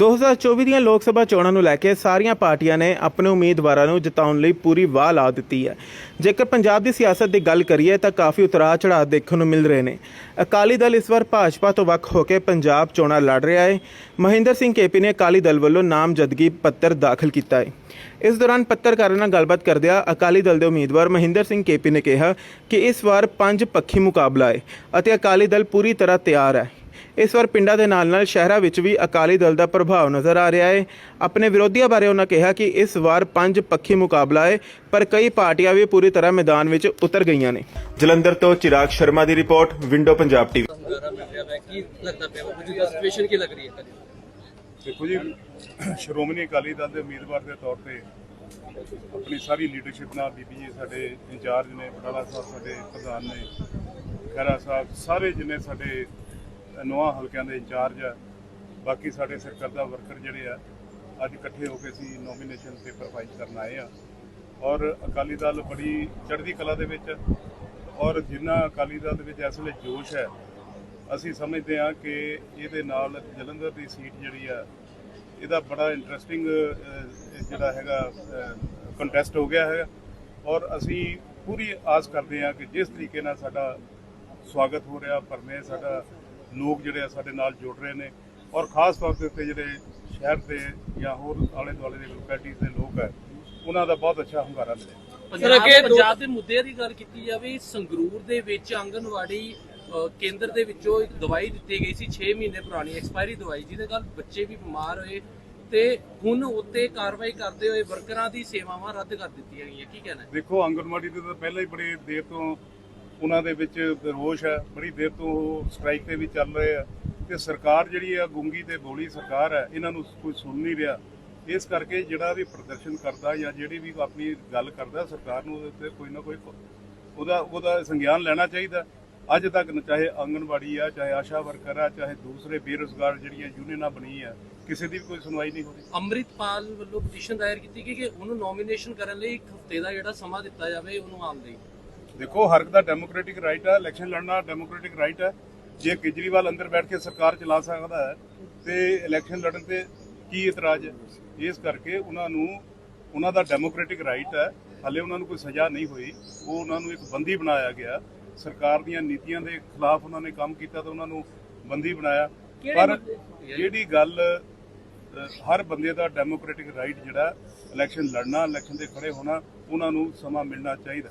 2024 ਦੀਆਂ ਲੋਕ ਸਭਾ ਚੋਣਾਂ ਨੂੰ ਲੈ ਕੇ ਸਾਰੀਆਂ ਪਾਰਟੀਆਂ ਨੇ ਆਪਣੇ ਉਮੀਦਵਾਰਾਂ ਨੂੰ ਜਿਤਾਉਣ ਲਈ ਪੂਰੀ ਵਾਹ ਲਾ ਦਿੱਤੀ ਹੈ। ਜੇਕਰ ਪੰਜਾਬ ਦੀ ਸਿਆਸਤ ਦੀ ਗੱਲ ਕਰੀਏ ਤਾਂ ਕਾਫੀ ਉਤਰਾਅ ਚੜਾਅ ਦੇਖਣ ਨੂੰ ਮਿਲ ਰਹੇ ਨੇ। ਅਕਾਲੀ ਦਲ ਇਸ ਵਾਰ ਭਾਜਪਾ ਤੋਂ ਵੱਖ ਹੋ ਕੇ ਪੰਜਾਬ ਚੋਣਾਂ ਲੜ ਰਿਹਾ ਹੈ। ਮਹਿੰਦਰ ਸਿੰਘ ਕੇਪੀ ਨੇ ਅਕਾਲੀ ਦਲ ਵੱਲੋਂ ਨਾਮਜ਼ਦਗੀ ਪੱਤਰ ਦਾਖਲ ਕੀਤਾ ਹੈ। ਇਸ ਦੌਰਾਨ ਪੱਤਰਕਾਰਾਂ ਨਾਲ ਗੱਲਬਾਤ ਕਰਦਿਆਂ ਅਕਾਲੀ ਦਲ ਦੇ ਉਮੀਦਵਾਰ ਮਹਿੰਦਰ ਸਿੰਘ ਕੇਪੀ ਨੇ ਕਿਹਾ ਕਿ ਇਸ ਵਾਰ ਪੰਜ ਪੱਖੀ ਮੁਕਾਬਲਾ ਹੈ ਅਤੇ ਅਕਾਲੀ ਦਲ ਪੂਰੀ ਤਰ੍ਹਾਂ ਤਿਆਰ ਹੈ। ਇਸ ਵਾਰ ਪਿੰਡਾਂ ਦੇ ਨਾਲ-ਨਾਲ ਸ਼ਹਿਰਾਂ ਵਿੱਚ ਵੀ ਅਕਾਲੀ ਦਲ ਦਾ ਪ੍ਰਭਾਵ ਨਜ਼ਰ ਆ ਰਿਹਾ ਹੈ। ਆਪਣੇ ਵਿਰੋਧੀਆਂ ਬਾਰੇ ਉਹਨਾਂ ਕਿਹਾ ਕਿ ਇਸ ਵਾਰ ਪੰਜ ਪੱਖੀ ਮੁਕਾਬਲਾ ਹੈ ਪਰ ਕਈ ਪਾਰਟੀਆਂ ਵੀ ਪੂਰੀ ਤਰ੍ਹਾਂ ਮੈਦਾਨ ਵਿੱਚ ਉਤਰ ਗਈਆਂ ਨੇ। ਜਲੰਧਰ ਤੋਂ ਚਿਰਾਗ ਸ਼ਰਮਾ ਦੀ ਰਿਪੋਰਟ ਵਿੰਡੋ ਪੰਜਾਬ ਟੀਵੀ। ਹੁੰਗਾਰਾ ਮਿਲ ਰਿਹਾ ਹੈ ਕੀ ਲੱਗਦਾ ਪਿਆ ਵਾ ਮੌਜੂਦਾ ਸਿਚੁਏਸ਼ਨ ਕੀ ਲੱਗ ਰਹੀ ਹੈ ਦੇਖੋ ਜੀ ਸ਼੍ਰੋਮਣੀ ਅਕਾਲੀ ਦਲ ਦੇ ਉਮੀਦਵਾਰ ਦੇ ਤੌਰ ਤੇ ਆਪਣੀ ਸਾਰੀ ਲੀਡਰਸ਼ਿਪ ਨਾਲ ਬੀਬੀ ਜੀ ਸਾਡੇ ਇੰਚਾਰਜ ਨੇ ਬਟਾਲਾ ਸਾਹਿਬ ਸਾਡੇ ਪ੍ਰਧਾਨ ਨੇ ਖਹਿਰਾ ਸਾਹਿਬ ਸਾਰੇ ਜਿੰਨੇ ਸਾਡੇ ਨੌਂ ਹਲਕਿਆਂ ਦੇ ਇੰਚਾਰਜ ਆ। ਬਾਕੀ ਸਾਡੇ ਸਰਕਰਦਾ ਵਰਕਰ ਜਿਹੜੇ ਆ, ਅੱਜ ਇਕੱਠੇ ਹੋ ਕੇ ਅਸੀਂ ਨੋਮੀਨੇਸ਼ਨ ਪੇਪਰ ਫਾਈਲ ਕਰਨ ਆਏ ਆ। ਔਰ ਅਕਾਲੀ ਦਲ ਬੜੀ ਚੜ੍ਹਦੀ ਕਲਾ ਦੇ ਵਿੱਚ ਔਰ ਜਿੰਨਾ ਅਕਾਲੀ ਦਲ ਦੇ ਵਿੱਚ ਇਸ ਵੇਲੇ ਜੋਸ਼ ਹੈ, ਅਸੀਂ ਸਮਝਦੇ ਹਾਂ ਕਿ ਇਹਦੇ ਨਾਲ ਜਲੰਧਰ ਦੀ ਸੀਟ ਜਿਹੜੀ ਆ, ਇਹਦਾ ਬੜਾ ਇੰਟਰਸਟਿੰਗ ਜਿਹੜਾ ਹੈਗਾ ਕੰਟੈਸਟ ਹੋ ਗਿਆ ਹੈ ਔਰ ਅਸੀਂ ਪੂਰੀ ਆਸ ਕਰਦੇ ਹਾਂ ਕਿ ਜਿਸ ਤਰੀਕੇ ਨਾਲ ਸਾਡਾ ਸਵਾਗਤ ਹੋ ਰਿਹਾ ਪਰਮੇ ਸਾਡਾ ਲੋਕ ਜਿਹੜੇ ਆ ਸਾਡੇ ਨਾਲ ਜੁੜ ਰਹੇ ਨੇ ਔਰ ਖਾਸ ਤੌਰ ਦੇ ਉੱਤੇ ਜਿਹੜੇ ਸ਼ਹਿਰ ਦੇ ਜਾਂ ਹੋਰ ਆਲੇ ਦੁਆਲੇ ਦੇ ਲੋਕੈਲਿਟੀਜ਼ ਦੇ ਲੋਕ ਹੈ ਉਹਨਾਂ ਦਾ ਬਹੁਤ ਅੱਛਾ ਹੁੰਗਾਰਾ ਮਿਲਿਆ। ਪੰਜਾਬ ਦੇ ਪੰਜਾਬ ਦੇ ਮੁੱਦਿਆਂ ਦੀ ਗੱਲ ਕੀਤੀ ਜਾਵੇ ਸੰਗਰੂਰ ਦੇ ਵਿੱਚ ਆਂਗਨਵਾੜੀ ਕੇਂਦਰ ਦੇ ਵਿੱਚੋਂ ਇੱਕ ਦਵਾਈ ਦਿੱਤੀ ਗਈ ਸੀ 6 ਮਹੀਨੇ ਪੁਰਾਣੀ ਐਕਸਪਾਇਰੀ ਦਵਾਈ ਜਿਹਦੇ ਨਾਲ ਬੱਚੇ ਵੀ ਬਿਮਾਰ ਹੋਏ ਤੇ ਹੁਣ ਉੱਤੇ ਕਾਰਵਾਈ ਕਰਦੇ ਹੋਏ ਵਰਕਰਾਂ ਦੀ ਸੇਵਾਵਾਂ ਰੱਦ ਕਰ ਦਿੱਤੀਆਂ ਗਈਆਂ ਕੀ ਕਹਿਣਾ ਹੈ? ਦੇਖੋ ਆਂਗਨਵਾੜੀ ਦੇ ਤਾਂ ਪਹਿਲਾਂ ਹੀ ਬੜੀ ਦੇਰ ਤੋਂ ਉਹਨਾਂ ਦੇ ਵਿੱਚ ਰੋਸ਼ ਹੈ, ਬੜੀ ਦੇਰ ਤੋਂ ਉਹ ਸਟ੍ਰਾਈਕ ਤੇ ਵੀ ਚੱਲ ਰਹੇ ਆ। ਤੇ ਸਰਕਾਰ ਜਿਹੜੀ ਆ, ਗੁੰਗੀ ਤੇ ਬੋਲੀ ਸਰਕਾਰ ਹੈ, ਇਹਨਾਂ ਨੂੰ ਕੋਈ ਸੁਣ ਨਹੀਂ ਰਿਹਾ। ਇਸ ਕਰਕੇ ਜਿਹੜਾ ਵੀ ਪ੍ਰਦਰਸ਼ਨ ਕਰਦਾ ਜਾਂ ਜਿਹੜੀ ਵੀ ਆਪਣੀ ਗੱਲ ਕਰਦਾ, ਸਰਕਾਰ ਨੂੰ ਉਹਦੇ ਉੱਤੇ ਕੋਈ ਨਾ ਕੋਈ ਉਹਦਾ ਉਹਦਾ ਸੰਗਿਆਨ ਲੈਣਾ ਚਾਹੀਦਾ। ਅੱਜ ਤੱਕ ਚਾਹੇ ਆਂਗਨਵਾੜੀ ਆ, ਚਾਹੇ ਆਸ਼ਾ ਵਰਕਰ ਆ, ਚਾਹੇ ਦੂਸਰੇ ਬੇਰੁਜ਼ਗਾਰ ਜਿਹੜੀਆਂ ਯੂਨੀਅਨਾਂ ਬਣੀ ਆ, ਕਿਸੇ ਦੀ ਵੀ ਕੋਈ ਸੁਣਵਾਈ ਨਹੀਂ ਹੋ ਰਹੀ। ਅੰਮ੍ਰਿਤਪਾਲ ਵੱਲੋਂ ਪਟੀਸ਼ਨ ਦਾਇਰ ਕੀਤੀ ਗਈ ਕਿ ਉਹਨੂੰ ਨੋਮੀਨੇਸ਼ਨ ਕਰਨ ਲਈ ਇੱਕ ਹਫ਼ਤੇ ਦਾ ਜਿਹੜਾ ਸਮਾਂ ਦਿੱਤਾ ਜਾਵੇ ਉਹਨੂੰ ਆਉਣ ਲਈ। ਦੇਖੋ ਹਰ ਇੱਕ ਦਾ ਡੈਮੋਕ੍ਰੈਟਿਕ ਰਾਈਟ ਹੈ ਇਲੈਕਸ਼ਨ ਲੜਨਾ ਡੈਮੋਕ੍ਰੈਟਿਕ ਰਾਈਟ ਹੈ। ਜੇ ਕੇਜਰੀਵਾਲ ਅੰਦਰ ਬੈਠ ਕੇ ਸਰਕਾਰ ਚਲਾ ਸਕਦਾ ਹੈ ਤੇ ਇਲੈਕਸ਼ਨ ਲੜਨ ਤੇ ਕੀ ਇਤਰਾਜ਼ ਹੈ? ਇਸ ਕਰਕੇ ਉਹਨਾਂ ਨੂੰ ਉਹਨਾਂ ਦਾ ਡੈਮੋਕ੍ਰੈਟਿਕ ਰਾਈਟ ਹੈ। ਹਾਲੇ ਉਹਨਾਂ ਨੂੰ ਕੋਈ ਸਜ਼ਾ ਨਹੀਂ ਹੋਈ। ਉਹ ਉਹਨਾਂ ਨੂੰ ਇੱਕ ਬੰਦੀ ਬਣਾਇਆ ਗਿਆ। ਸਰਕਾਰ ਦੀਆਂ ਨੀਤੀਆਂ ਦੇ ਖਿਲਾਫ ਉਹਨਾਂ ਨੇ ਕੰਮ ਕੀਤਾ ਤਾਂ ਉਹਨਾਂ ਨੂੰ ਬੰਦੀ ਬਣਾਇਆ। ਪਰ ਜਿਹੜੀ ਗੱਲ ਹਰ ਬੰਦੇ ਦਾ ਡੈਮੋਕ੍ਰੈਟਿਕ ਰਾਈਟ ਜਿਹੜਾ ਇਲੈਕਸ਼ਨ ਲੜਨਾ ਇਲੈਕਸ਼ਨ ਤੇ ਖੜੇ ਹੋਣਾ ਉਹਨਾਂ ਨੂੰ ਸਮਾਂ ਮਿਲਣਾ ਚਾਹੀਦਾ।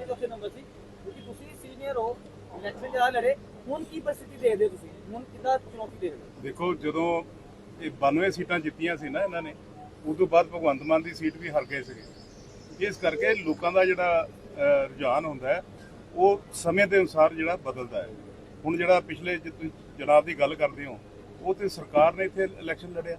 ਇਹ ਚੌਥੇ ਨੰਬਰ ਸੀ, ਕਿਉਂਕਿ ਤੁਸੀਂ ਸੀਨੀਅਰ ਹੋ ਇਲੈਕਸ਼ਨ ਜਿਹੜਾ ਲੜੇ, ਹੁਣ ਕੀ ਪ੍ਰਸਥਿਤੀ ਦੇਖਦੇ ਤੁਸੀਂ? ਹੁਣ ਕਿੱਦਾਂ ਚੁਣੌਤੀ ਦੇਖਦੇ ਦੇਖੋ, ਜਦੋਂ ਇਹ 92 ਸੀਟਾਂ ਜਿੱਤੀਆਂ ਸੀ ਨਾ ਇਹਨਾਂ ਨੇ, ਉਸ ਤੋਂ ਬਾਅਦ ਭਗਵੰਤ ਮਾਨ ਦੀ ਸੀਟ ਵੀ ਹਾਰ ਗਏ ਸੀਗੇ। ਇਸ ਕਰਕੇ ਲੋਕਾਂ ਦਾ ਜਿਹੜਾ ਰੁਝਾਨ ਹੁੰਦਾ ਹੈ, ਉਹ ਸਮੇਂ ਦੇ ਅਨੁਸਾਰ ਜਿਹੜਾ ਬਦਲਦਾ ਹੈ। ਹੁਣ ਜਿਹੜਾ ਪਿਛਲੇ ਜੇ ਤੁਸੀਂ ਜਨਾਬ ਦੀ ਗੱਲ ਕਰਦੇ ਹੋ, ਉਹ ਤੇ ਸਰਕਾਰ ਨੇ ਇੱਥੇ ਇਲੈਕਸ਼ਨ ਲੜਿਆ।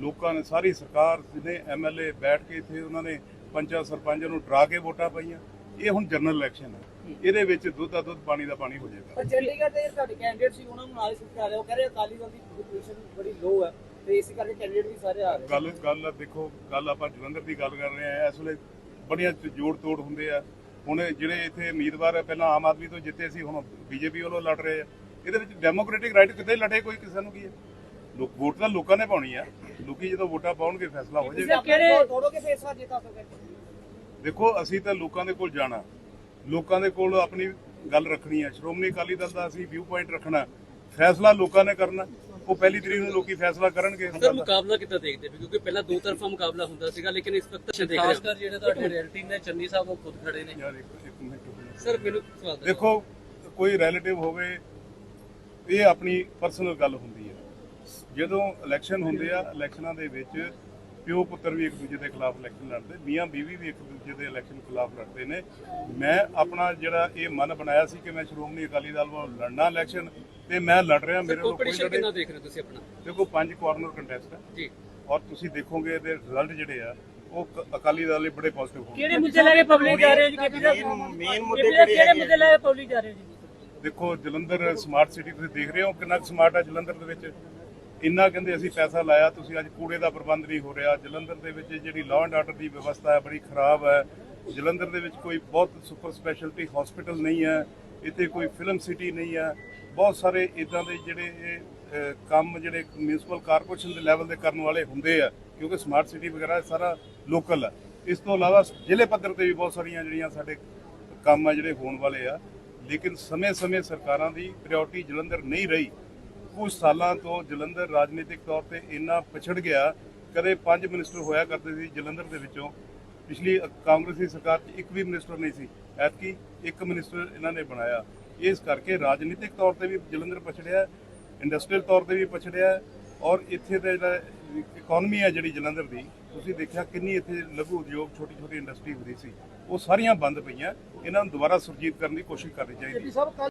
ਲੋਕਾਂ ਨੇ, ਸਾਰੀ ਸਰਕਾਰ ਜਿਹਨੇ ਐਮਐਲਏ ਬੈਠ ਕੇ ਇੱਥੇ ਉਹਨਾਂ ਨੇ ਪੰਚਾਂ ਸਰਪੰਚਾਂ ਨੂੰ ਡਰਾ ਕੇ ਵੋਟਾਂ ਪਾਈਆਂ। ਇਹ ਹੁਣ ਜਨਰਲ ਇਲੈਕਸ਼ਨ ਹੈ। ਇਹਦੇ ਵਿੱਚ ਦੁੱਧ ਦਾ ਦੁੱਧ ਪਾਣੀ ਦਾ ਪਾਣੀ ਹੋ ਜਾਏਗਾ। ਪਰ ਚੰਡੀਗੜ੍ਹ ਦੇ ਤੁਹਾਡੇ ਕੈਂਡੀਡੇਟ ਸੀ ਉਹਨਾਂ ਨੂੰ ਨਾਲ ਸਿੱਖਿਆ ਰਹੇ ਹੋ ਕਹਿ ਰਹੇ ਅਕਾਲੀ ਦਲ ਦੀ ਪੋਜੀਸ਼ਨ ਬੜੀ ਲੋ ਹੈ। ਤੇ ਇਸੇ ਕਰਕੇ ਕੈਂਡੀਡੇਟ ਵੀ ਸਾਰੇ ਆ ਰਹੇ ਗੱਲ ਗੱਲ ਦੇਖੋ ਗੱਲ ਆਪਾਂ ਜਲੰਧਰ ਦੀ ਗੱਲ ਕਰ ਰਹੇ ਆ ਇਸ ਵੇਲੇ ਬੜੀਆਂ ਜੋੜ ਤੋੜ ਹੁੰਦੇ ਆ। ਹੁਣ ਜਿਹੜੇ ਇੱਥੇ ਉਮੀਦਵਾਰ ਆ, ਪਹਿਲਾਂ ਆਮ ਆਦਮੀ ਤੋਂ ਜਿੱਤੇ ਸੀ ਹੁਣ ਬੀਜੇਪੀ ਵੱਲੋਂ ਲੜ ਰਹੇ ਆ। ਇਹਦੇ ਵਿੱਚ ਡੈਮੋਕ੍ਰੈਟਿਕ ਰਾਈਟ ਕਿਤੇ ਲੜੇ ਕੋਈ ਕਿਸੇ ਨੂੰ ਕੀ ਹੈ? ਲੋਕ ਵੋਟ ਤਾਂ ਲੋਕਾਂ ਨੇ ਪਾਉਣੀ ਆ। ਲੋਕੀ ਜਦੋਂ ਵੋਟਾਂ ਪਾਉਣਗੇ ਫੈਸਲਾ ਹੋ ਜਾਏਗਾ। ਕਿਹੜੇ ਥੋੜੋਗੇ ਫੇਸਵਾ ਜਿੱਤਾ ਸਕੇ ਦੇਖੋ ਅਸੀਂ ਤਾਂ ਲੋਕਾਂ ਦੇ ਕੋਲ ਜਾਣਾ। ਲੋਕਾਂ ਦੇ ਕੋਲ ਆਪਣੀ ਗੱਲ ਰੱਖਣੀ ਹੈ ਸ਼੍ਰੋਮਣੀ ਅਕਾਲੀ ਦਲ ਦਾ ਅਸੀਂ ਵਿਊ ਪੁਆਇੰਟ ਰੱਖਣਾ। ਫੈਸਲਾ ਲੋਕਾਂ ਨੇ ਕਰਨਾ। ਉਹ ਪਹਿਲੀ ਤਰੀਕ ਨੂੰ ਲੋਕੀ ਫੈਸਲਾ ਕਰਨਗੇ। ਸਰ ਮੁਕਾਬਲਾ ਕਿੱਦਾਂ ਦੇਖਦੇ ਕਿਉਂਕਿ ਪਹਿਲਾਂ ਦੋ ਤਰਫਾ ਮੁਕਾਬਲਾ ਹੁੰਦਾ ਸੀਗਾ ਲੇਕਿਨ ਇਸ ਵਕਤ ਦੇਖ ਰਹੇ ਖਾਸ ਹੋ ਕਰ ਜਿਹੜੇ ਤੁਹਾਡੇ ਰਿਐਲਿਟੀ ਨੇ ਚੰਨੀ ਸਾਹਿਬ ਉਹ ਖੁਦ ਖੜੇ ਨੇ। ਯਾਰ ਇੱਕ ਇੱਕ ਮਿੰਟ। ਸਰ ਮੈਨੂੰ ਸਵਾਲ। ਦੇਖੋ ਕੋਈ ਰਿਲੇਟਿਵ ਹੋਵੇ ਇਹ ਆਪਣੀ ਪਰਸਨਲ ਗੱਲ ਹੁੰਦੀ ਹੈ ਜਦੋਂ ਇਲੈਕਸ਼ਨ ਹੁੰਦੇ ਆ ਇਲੈਕਸ਼ਨਾਂ ਦੇ ਵਿੱਚ ਪਿਓ ਪੁੱਤਰ ਵੀ ਇੱਕ ਦੂਜੇ ਦੇ ਖਿਲਾਫ ਇਲੈਕਸ਼ਨ ਲੜਦੇ ਮੀਆਂ ਬੀਵੀ ਵੀ ਇੱਕ ਦੂਜੇ ਦੇ ਇਲੈਕਸ਼ਨ ਖਿਲਾਫ ਲੜਦੇ ਨੇ। ਮੈਂ ਆਪਣਾ ਜਿਹੜਾ ਇਹ ਮਨ ਬਣਾਇਆ ਸੀ ਕਿ ਮੈਂ ਸ਼੍ਰੋਮਣੀ ਅਕਾਲੀ ਦਲ ਵੱਲੋਂ ਲੜਨਾ ਇਲੈਕਸ਼ਨ ਤੇ ਮੈਂ ਲੜ ਰਿਹਾ ਮੇਰੇ ਕੋਲ ਕੋਈ ਕਿੰਨਾ ਦੇਖ ਰਹੇ ਤੁਸੀਂ ਆਪਣਾ? ਦੇਖੋ ਪੰਜ ਕਾਰਨਰ ਕੰਟੈਸਟ ਹੈ। ਜੀ। ਔਰ ਤੁਸੀਂ ਦੇਖੋਗੇ ਇਹਦੇ ਰਿਜ਼ਲਟ ਜਿਹੜੇ ਆ ਉਹ ਅਕਾਲੀ ਦਲ ਲਈ ਬੜੇ ਪੋਜ਼ਿਟਿਵ ਹੋਣਗੇ। ਕਿਹੜੇ ਮੁੱਦੇ ਲੈ ਕੇ ਪਬਲਿਕ ਜਾ ਰਹੇ ਹੋ ਜੀ? ਮੇਨ ਮੁੱਦੇ ਕਿਹੜੇ ਮੁੱਦੇ ਲੈ ਕੇ ਪਬਲਿਕ ਜਾ ਰਹੇ ਹੋ ਜੀ? ਦੇਖੋ ਜਲੰਧਰ ਸਮਾਰਟ ਸਿਟੀ ਤੁਸੀਂ ਦੇਖ ਰਹੇ ਹੋ ਕਿੰਨਾ ਸਮਾਰਟ ਹੈ ਜਲੰਧਰ ਦੇ ਵਿੱਚ। ਇੰਨਾ ਕਹਿੰਦੇ ਅਸੀਂ ਪੈਸਾ ਲਾਇਆ ਤੁਸੀਂ ਅੱਜ ਕੂੜੇ ਦਾ ਪ੍ਰਬੰਧ ਨਹੀਂ ਹੋ ਰਿਹਾ ਜਲੰਧਰ ਦੇ ਵਿੱਚ ਜਿਹੜੀ ਲਾਅ ਐਂਡ ਆਰਡਰ ਦੀ ਵਿਵਸਥਾ ਹੈ ਬੜੀ ਖਰਾਬ ਹੈ ਜਲੰਧਰ ਦੇ ਵਿੱਚ ਕੋਈ ਬਹੁਤ ਸੁਪਰ ਸਪੈਸ਼ਲਟੀ ਹਸਪੀਟਲ ਨਹੀਂ ਹੈ ਇੱਥੇ ਕੋਈ ਫਿਲਮ ਸਿਟੀ ਨਹੀਂ ਹੈ ਬਹੁਤ ਸਾਰੇ ਇਦਾਂ ਦੇ ਜਿਹੜੇ ਇਹ, ਕੰਮ ਜਿਹੜੇ ਮਿਊਨਿਸਪਲ ਕਾਰਪੋਰੇਸ਼ਨ ਦੇ ਲੈਵਲ ਦੇ ਕਰਨ ਵਾਲੇ ਹੁੰਦੇ ਆ ਕਿਉਂਕਿ ਸਮਾਰਟ ਸਿਟੀ ਵਗੈਰਾ ਸਾਰਾ ਲੋਕਲ ਹੈ। ਇਸ ਤੋਂ ਇਲਾਵਾ ਜ਼ਿਲ੍ਹੇ ਪੱਧਰ ਤੇ ਵੀ ਬਹੁਤ ਸਾਰੀਆਂ ਜਿਹੜੀਆਂ ਸਾਡੇ ਕੰਮ ਆ ਜਿਹੜੇ ਹੋਣ ਵਾਲੇ ਆ ਲੇਕਿਨ ਸਮੇਂ-ਸਮੇਂ ਸਰਕਾਰਾਂ ਦੀ ਪ੍ਰਾਇੋਰਟੀ ਜਲੰਧਰ ਨਹੀਂ ਰਹੀ। ਕੁਝ ਸਾਲਾਂ ਤੋਂ ਜਲੰਧਰ ਰਾਜਨੀਤਿਕ ਤੌਰ ਤੇ ਇੰਨਾ ਪਿਛੜ ਗਿਆ, ਕਦੇ ਪੰਜ ਮਿਨਿਸਟਰ ਹੋਇਆ ਕਰਦੇ ਸੀ ਜਲੰਧਰ ਦੇ ਵਿੱਚੋਂ। ਪਿਛਲੀ ਅ- ਕਾਂਗਰਸੀ ਸਰਕਾਰ 'ਚ ਇੱਕ ਵੀ ਮਿਨਿਸਟਰ ਨਹੀਂ ਸੀ। ਐਤਕੀ ਇੱਕ ਮਿਨਿਸਟਰ ਇਹਨਾਂ ਨੇ ਬਣਾਇਆ। ਇਸ ਕਰਕੇ ਰਾਜਨੀਤਿਕ ਤੌਰ ਤੇ ਵੀ ਜਲੰਧਰ ਪਛੜਿਆ, ਇੰਡਸਟਰੀਅਲ ਤੌਰ ਤੇ ਵੀ ਪਛੜਿਆ ਔਰ ਇੱਥੇ ਦਾ ਜਿਹੜਾ ਇਕਨੋਮੀ ਹੈ ਜਿਹੜੀ ਜਲੰਧਰ ਦੀ, ਤੁਸੀਂ ਦੇਖਿਆ ਕਿੰਨੀ ਇੱਥੇ ਲਘੂ ਉਦਯੋਗ ਛੋਟੀ ਛੋਟੀ ਇੰਡਸਟਰੀ ਹੁੰਦੀ ਸੀ। ਉਹ ਸਾਰੀਆਂ ਬੰਦ ਪਈਆਂ। ਇਹਨਾਂ ਨੂੰ ਦੁਬਾਰਾ ਸੁਰਜੀਤ ਕਰਨ ਦੀ ਕੋਸ਼ਿਸ਼ ਕਰਨੀ ਚਾਹੀਦੀ। ਹੈ